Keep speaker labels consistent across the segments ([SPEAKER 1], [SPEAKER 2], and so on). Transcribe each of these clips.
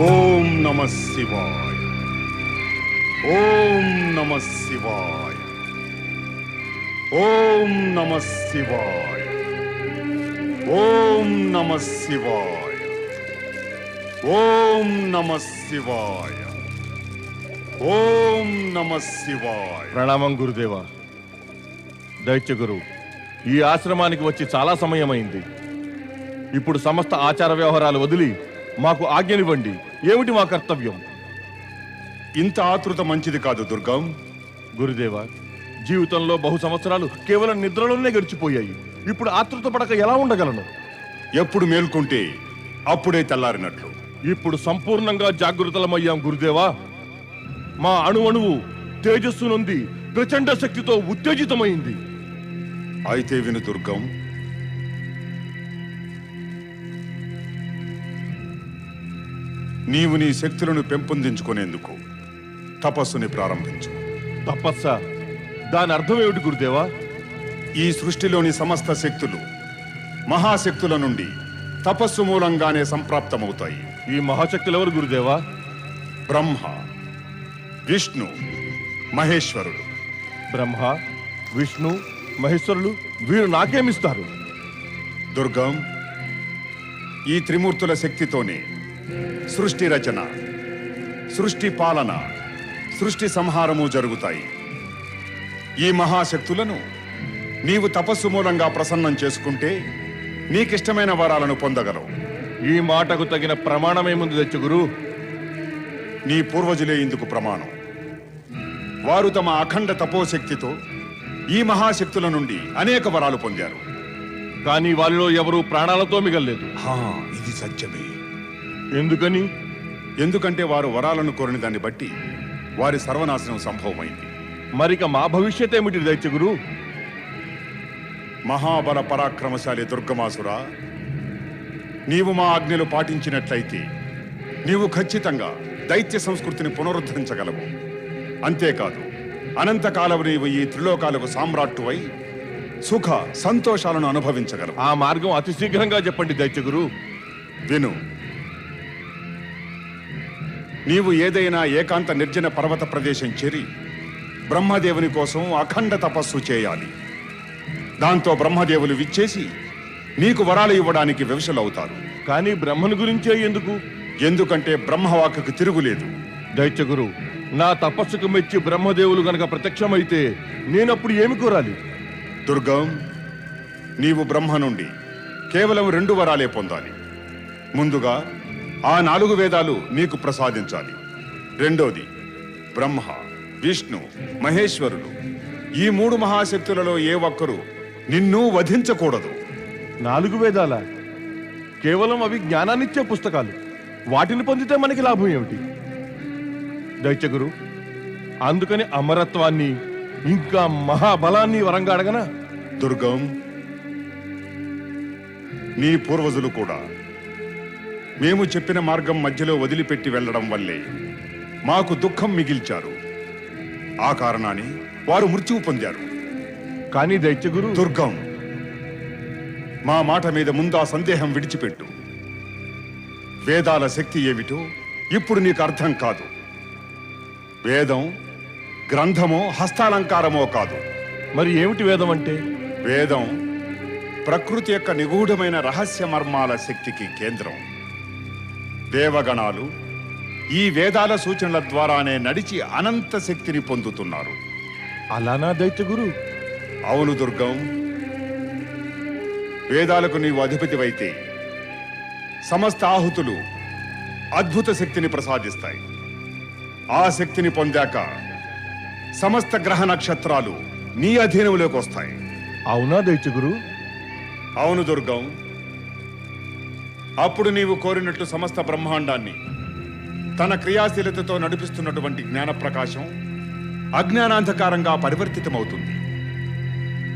[SPEAKER 1] ఓం నమ శివాయ. ఓం నమ శివాయ. ఓం నమ శివాయ. ఓం నమ శివాయ. ఓం నమ శివాయ. ఓం నమ శివాయ.
[SPEAKER 2] ప్రణామం గురుదేవా. దైత్య గురు ఈ ఆశ్రమానికి వచ్చి చాలా సమయమైంది. ఇప్పుడు సమస్త ఆచార వ్యవహారాలు వదిలి మాకు ఆజ్ఞనివ్వండి. ఏమిటి మా కర్తవ్యం?
[SPEAKER 1] ఇంత ఆతృత మంచిది కాదు దుర్గం.
[SPEAKER 2] గురుదేవా జీవితంలో బహు సంవత్సరాలు కేవలం నిద్రలోనే గడిచిపోయాయి. ఇప్పుడు ఆతృత పడక ఎలా ఉండగలను?
[SPEAKER 1] ఎప్పుడు మేల్కొంటే అప్పుడే తెల్లారినట్లు.
[SPEAKER 2] ఇప్పుడు సంపూర్ణంగా జాగృతలమయ్యాం గురుదేవా. మా అణువణువు తేజస్సు నుండి ప్రచండ శక్తితో ఉత్తేజితమైంది.
[SPEAKER 1] అయితే విను దుర్గం నీవు నీ శక్తులను పెంపొందించుకునేందుకు తపస్సుని ప్రారంభించు.
[SPEAKER 2] తపస్సా? దాని అర్థం ఏమిటి గురుదేవా?
[SPEAKER 1] ఈ సృష్టిలోని సమస్త శక్తులు మహాశక్తుల నుండి తపస్సు మూలంగానే సంప్రాప్తమవుతాయి.
[SPEAKER 2] ఈ మహాశక్తులెవరు గురుదేవా?
[SPEAKER 1] బ్రహ్మ విష్ణు మహేశ్వరుడు.
[SPEAKER 2] బ్రహ్మ విష్ణు మహేశ్వరులు వీరు నాకేమిస్తారు?
[SPEAKER 1] దుర్గం ఈ త్రిమూర్తుల శక్తితోనే సృష్టి రచన సృష్టి పాలన సృష్టి సంహారము జరుగుతాయి. ఈ మహాశక్తులను నీవు తపస్సు మూలంగా ప్రసన్నం చేసుకుంటే నీకిష్టమైన వరాలను పొందగలవు.
[SPEAKER 2] ఈ మాటకు తగిన ప్రమాణమేముంది దచ్చగురు
[SPEAKER 1] నీ పూర్వజులే ఇందుకు ప్రమాణం. వారు తమ అఖండ తపోశక్తితో ఈ మహాశక్తుల నుండి అనేక వరాలు పొందారు.
[SPEAKER 2] కానీ వారిలో ఎవరూ ప్రాణాలతో మిగల్లేదు.
[SPEAKER 1] ఇది సత్యమే.
[SPEAKER 2] ఎందుకని?
[SPEAKER 1] ఎందుకంటే వారు వరాలను కోరిన దాన్ని బట్టి వారి సర్వనాశనం సంభవమైంది.
[SPEAKER 2] మరిక మా భవిష్యత్ ఏమిటి దైత్యగురు?
[SPEAKER 1] మహాబల పరాక్రమశాలి దుర్గమాసుర నీవు మా ఆజ్ఞలు పాటించినట్లయితే నీవు ఖచ్చితంగా దైత్య సంస్కృతిని పునరుద్ధరించగలవు. అంతేకాదు అనంతకాలం నీవు ఈ త్రిలోకాలకు సామ్రాట్టువై సుఖ సంతోషాలను అనుభవించగలవు.
[SPEAKER 2] ఆ మార్గం అతి శీఘ్రంగా చెప్పండి దైత్యగురు.
[SPEAKER 1] విను నీవు ఏదైనా ఏకాంత నిర్జన పర్వత ప్రదేశం చేరి బ్రహ్మదేవుని కోసం అఖండ తపస్సు చేయాలి. దాంతో బ్రహ్మదేవులు విచ్చేసి నీకు వరాలు ఇవ్వడానికి వివశలవుతారు.
[SPEAKER 2] కానీ బ్రహ్మను గురించే ఎందుకు?
[SPEAKER 1] ఎందుకంటే బ్రహ్మవాక్కు తిరుగులేదు.
[SPEAKER 2] దైత్యగురు నా తపస్సుకు మెచ్చి బ్రహ్మదేవులు గనక ప్రత్యక్షమైతే నేనప్పుడు ఏమి కోరాలి?
[SPEAKER 1] దుర్గం నీవు బ్రహ్మ నుండి కేవలం రెండు వరాలే పొందాలి. ముందుగా ఆ నాలుగు వేదాలు నీకు ప్రసాదించాలి. రెండోది బ్రహ్మ విష్ణు మహేశ్వరులు. ఈ మూడు మహాశక్తులలో ఏ ఒక్కరూ నిన్ను వధించకూడదు.
[SPEAKER 2] నాలుగు వేదాల కేవలం అవి జ్ఞానాన్నిచ్చే పుస్తకాలు. వాటిని పొందితే మనకి లాభం ఏమిటి? దైత్యగురు అందుకని అమరత్వాన్ని ఇంకా మహాబలాన్ని వరంగా అడగనా?
[SPEAKER 1] దుర్గం నీ పూర్వజులు కూడా మేము చెప్పిన మార్గం మధ్యలో వదిలిపెట్టి వెళ్ళడం వల్లే మాకు దుఃఖం మిగిల్చారు. ఆ కారణాన్ని వారు మృత్యువు పొందారు.
[SPEAKER 2] కానీ దైత్యగురు
[SPEAKER 1] దుర్గం మా మాట మీద ముందా సందేహం విడిచిపెట్టు. వేదాల శక్తి ఏమిటో ఇప్పుడు నీకు అర్థం కాదు. వేదం గ్రంథమో హస్తాలంకారమో కాదు.
[SPEAKER 2] మరి ఏమిటి వేదం అంటే?
[SPEAKER 1] వేదం ప్రకృతి యొక్క నిగూఢమైన రహస్య మర్మాల శక్తికి కేంద్రం. దేవగణాలు ఈ వేదాల సూచనల ద్వారానే నడిచి అనంత శక్తిని పొందుతున్నారు.
[SPEAKER 2] అలానా దైత్యగురు
[SPEAKER 1] అవును దుర్గం. వేదాలకు నీవు అధిపతివైతే సమస్త ఆహుతులు అద్భుత శక్తిని ప్రసాదిస్తాయి. ఆ శక్తిని పొందాక సమస్త గ్రహ నక్షత్రాలు నీ అధీనంలోకి వస్తాయి.
[SPEAKER 2] అవునా దైత్యగురు
[SPEAKER 1] అవును దుర్గం. అప్పుడు నీవు కోరినట్లు సమస్త బ్రహ్మాండాన్ని తన క్రియాశీలతతో నడిపిస్తున్నటువంటి జ్ఞాన ప్రకాశం అజ్ఞానాంధకారంగా పరివర్తితమవుతుంది.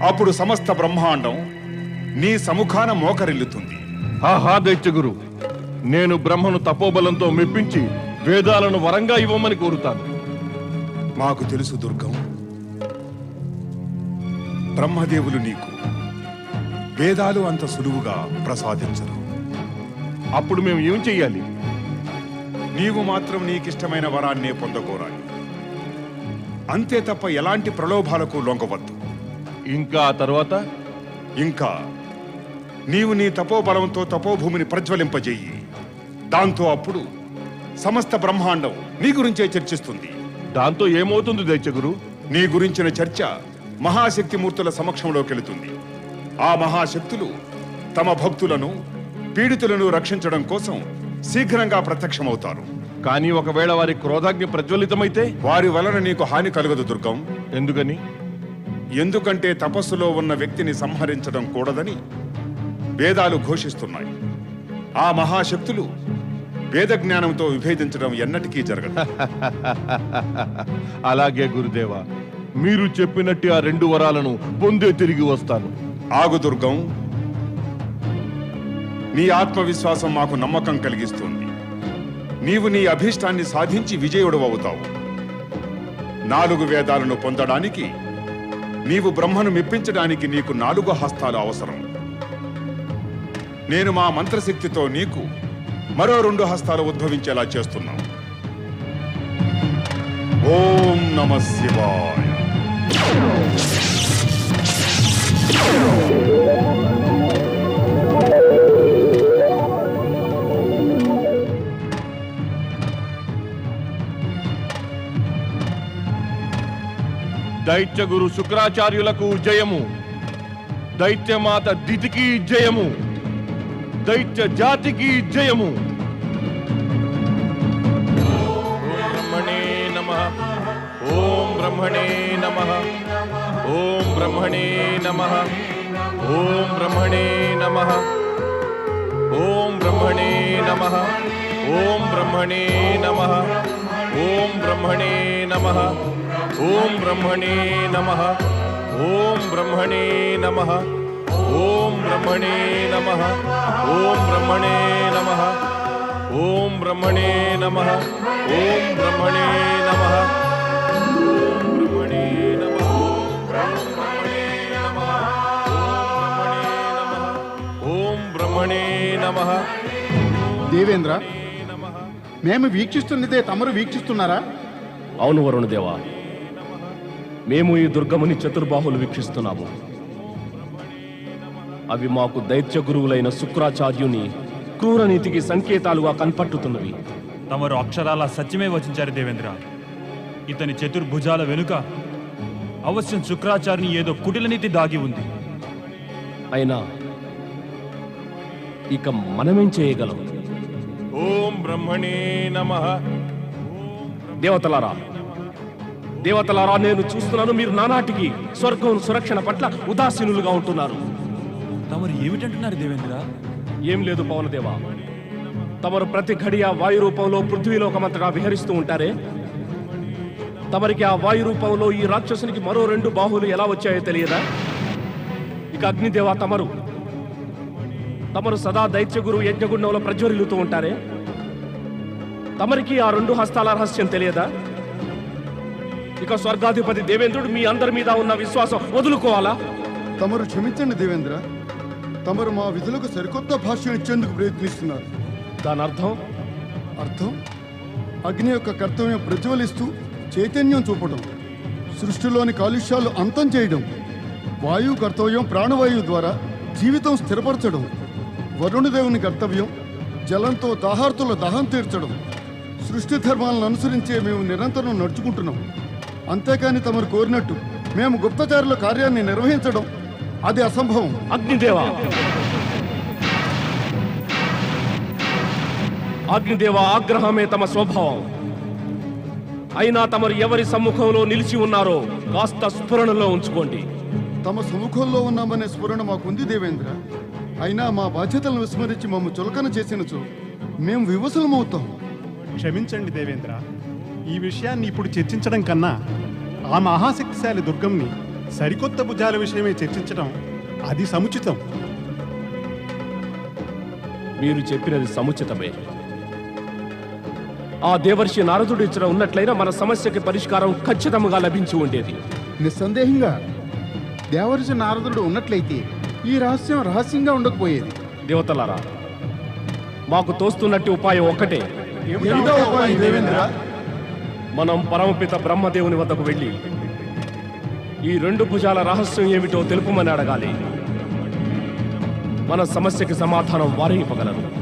[SPEAKER 1] అప్పుడు సమస్త బ్రహ్మాండం నీ సముఖాన మోకరిల్లుతుంది.
[SPEAKER 2] ఆహా దైత్యగురు నేను బ్రహ్మను తపోబలంతో మెప్పించి వేదాలను వరంగా ఇవ్వమని కోరుతాను.
[SPEAKER 1] మాకు తెలుసు దుర్గం. బ్రహ్మదేవులు నీకు వేదాలు అంత సులువుగా ప్రసాదించరు.
[SPEAKER 2] అప్పుడు మేము ఏం చెయ్యాలి?
[SPEAKER 1] నీవు మాత్రం నీకిష్టమైన వరాన్నే పొందకోరాలి అంతే తప్ప ఎలాంటి ప్రలోభాలకు లొంగవద్దు.
[SPEAKER 2] ఇంకా ఆ తర్వాత?
[SPEAKER 1] ఇంకా నీవు నీ తపోబలంతో తపోభూమిని ప్రజ్వలింపజేయి. దాంతో అప్పుడు సమస్త బ్రహ్మాండం నీ గురించే చర్చిస్తుంది.
[SPEAKER 2] దాంతో ఏమవుతుంది దైత్యగురు?
[SPEAKER 1] నీ గురించిన చర్చ మహాశక్తిమూర్తుల సమక్షంలోకెళుతుంది. ఆ మహాశక్తులు తమ భక్తులను పీడితులను రక్షించడం కోసం శీఘ్రంగా ప్రత్యక్షమవుతారు.
[SPEAKER 2] కానీ ఒకవేళ వారి క్రోధాగ్ని ప్రజ్వలితమైతే?
[SPEAKER 1] వారి వలన నీకు హాని కలగదు దుర్గం.
[SPEAKER 2] ఎందుకని?
[SPEAKER 1] ఎందుకంటే తపస్సులో ఉన్న వ్యక్తిని సంహరించడం కూడదని వేదాలు ఘోషిస్తున్నాయి. ఆ మహాశక్తులు వేద జ్ఞానంతో విభేదించడం ఎన్నటికీ జరగదు.
[SPEAKER 2] అలాగే గురుదేవా మీరు చెప్పినట్టు ఆ రెండు వరాలను పొందే తిరిగి వస్తాను.
[SPEAKER 1] ఆగు దుర్గం నీ ఆత్మవిశ్వాసం మాకు నమ్మకం కలిగిస్తుంది. నీవు నీ అభీష్టాన్ని సాధించి విజయుడు అవుతావు నాలుగు వేదాలను పొందడానికి నీవు బ్రహ్మను మెప్పించడానికి నీకు నాలుగు హస్తాలు అవసరం. నేను మా మంత్రశక్తితో నీకు మరో రెండు హస్తాలు ఉద్భవించేలా చేస్తున్నాను ఓం నమ శివాయ.
[SPEAKER 2] దైత్య గురు శుక్రాచార్యులకు జయము. దైత్యమాత దితికి జయము. దైత్య జాతికి జయము. ఓం బ్రహ్మణే నమ. ఓం బ్రహ్మణే నమ. ఓం బ్రహ్మణే నమ. ఓం బ్రహ్మణే నమ. ఓం బ్రహ్మణే నమ. ఓం బ్రహ్మణే నమ. ఓం బ్రహ్మణే నమ. ఓం బ్రహ్మణే నమ. ఓం బ్రహ్మణే నమ. ఓం బ్రహ్మణే నమ. ఓం బ్రహ్మణే నమ. ఓం బ్రహ్మణే నమ. బ్రహ్మణే నమ. ఓం బ్రహ్మణే నమ.
[SPEAKER 3] దేవేంద్ర మేము వీక్షిస్తున్నదే తమరు వీక్షిస్తున్నారా?
[SPEAKER 4] అవును వరుణదేవా మేము ఈ దుర్గముని చతుర్బాహులు వీక్షిస్తున్నాము. అవి మాకు దైత్య గురువులైన శుక్రాచార్యుని క్రూర నీతికి సంకేతాలుగా కనపట్టుతున్నవి.
[SPEAKER 5] తమరు అక్షరాల సత్యమే వచించారు దేవేంద్ర. ఇతని చతుర్భుజాల వెనుక అవశ్యం శుక్రాచార్యుని ఏదో కుటిల నీతి దాగి ఉంది.
[SPEAKER 4] అయినా ఇక మనమేం చేయగలం?
[SPEAKER 2] ఓం బ్రహ్మణే నమ.
[SPEAKER 4] దేవతలారా దేవతలారా నేను చూస్తున్నాను మీరు నానాటికి స్వర్గం సురక్షణ పట్ల ఉదాసీనులుగా ఉంటున్నారు.
[SPEAKER 5] తమరు ఏమిటంటున్నారు దేవేంద్ర?
[SPEAKER 4] ఏం లేదు పవనదేవా తమరు ప్రతి ఘడియ వాయు రూపంలో పృథ్వీలోకమంతగా విహరిస్తూ ఉంటారే? తమరికి ఆ వాయు రూపంలో ఈ రాక్షసునికి మరో రెండు బాహువులు ఎలా వచ్చాయో తెలియదా? ఇక అగ్నిదేవ తమరు. తమరు సదా దైత్యగురు యజ్ఞగుండంలో ప్రజ్వరిల్లుతూ ఉంటారే? తమరికి ఆ రెండు హస్తాల రహస్యం తెలియదా? ఇక స్వర్గాధిపతి దేవేంద్రుడు మీ అందరి మీద ఉన్న విశ్వాసం వదులుకోవాలా?
[SPEAKER 3] తమరు క్షమించండి దేవేంద్ర. తమరు మా విధులకు సరికొత్త భాష్యం ఇచ్చేందుకు ప్రయత్నిస్తున్నారు.
[SPEAKER 4] దాని అర్థం?
[SPEAKER 3] అర్థం అగ్ని యొక్క కర్తవ్యం ప్రజ్వలిస్తూ చైతన్యం చూపడం సృష్టిలోని కాలుష్యాలు అంతం చేయడం. వాయువు కర్తవ్యం ప్రాణవాయువు ద్వారా జీవితం స్థిరపరచడం. వరుణదేవుని కర్తవ్యం జలంతో దాహార్తుల దాహం తీర్చడం. సృష్టి ధర్మాలను అనుసరించే మేము నిరంతరం నడుచుకుంటున్నాం. అంతేకాని తమరు కోరినట్టు మేము గుప్తచారుల కార్యాన్ని నిర్వహించడం అది అసంభవం.
[SPEAKER 4] అగ్నిదేవ. అగ్నిదేవ ఆగ్రహమే తమ స్వభావం. అయినా తమరు ఎవరి సమ్ముఖంలో నిలిచి ఉన్నారో కాస్త స్ఫురణలో ఉంచుకోండి.
[SPEAKER 3] తమ సముఖంలో ఉన్నామనే స్ఫురణ మాకుంది దేవేంద్ర. అయినా మా బాధ్యతలను విస్మరించి మమ్మ చులకన చేసినచో మేము వివసలమవుతాం.
[SPEAKER 6] క్షమించండి దేవేంద్ర. ఈ విషయాన్ని ఇప్పుడు చర్చించడం కన్నా ఆ మహాశక్తిశాలి దుర్గంని సరికొత్త భుజాల విషయమే చర్చించడం అది సముచితం.
[SPEAKER 4] మీరు చెప్పినది సముచితమే. ఆ దేవర్షి నారదుడు ఇచ్చిన ఉన్నట్లయినా మన సమస్యకి పరిష్కారం ఖచ్చితంగా లభించి ఉండేది.
[SPEAKER 3] నిస్సందేహంగా దేవరిషి నారదుడు ఉన్నట్లయితే ఈ రహస్యం రహస్యంగా ఉండకపోయేది.
[SPEAKER 4] దేవతలారా మాకు తోస్తున్నట్టు ఉపాయం ఒక్కటే.
[SPEAKER 3] ఏమిటో ఉపాయం దేవేంద్ర?
[SPEAKER 4] మనం పరమపిత బ్రహ్మదేవుని వద్దకు వెళ్ళి ఈ రెండు భుజాల రహస్యం ఏమిటో తెలుపుమని అడగాలి. మన సమస్యకి సమాధానం వారే ఇవ్వగలరు.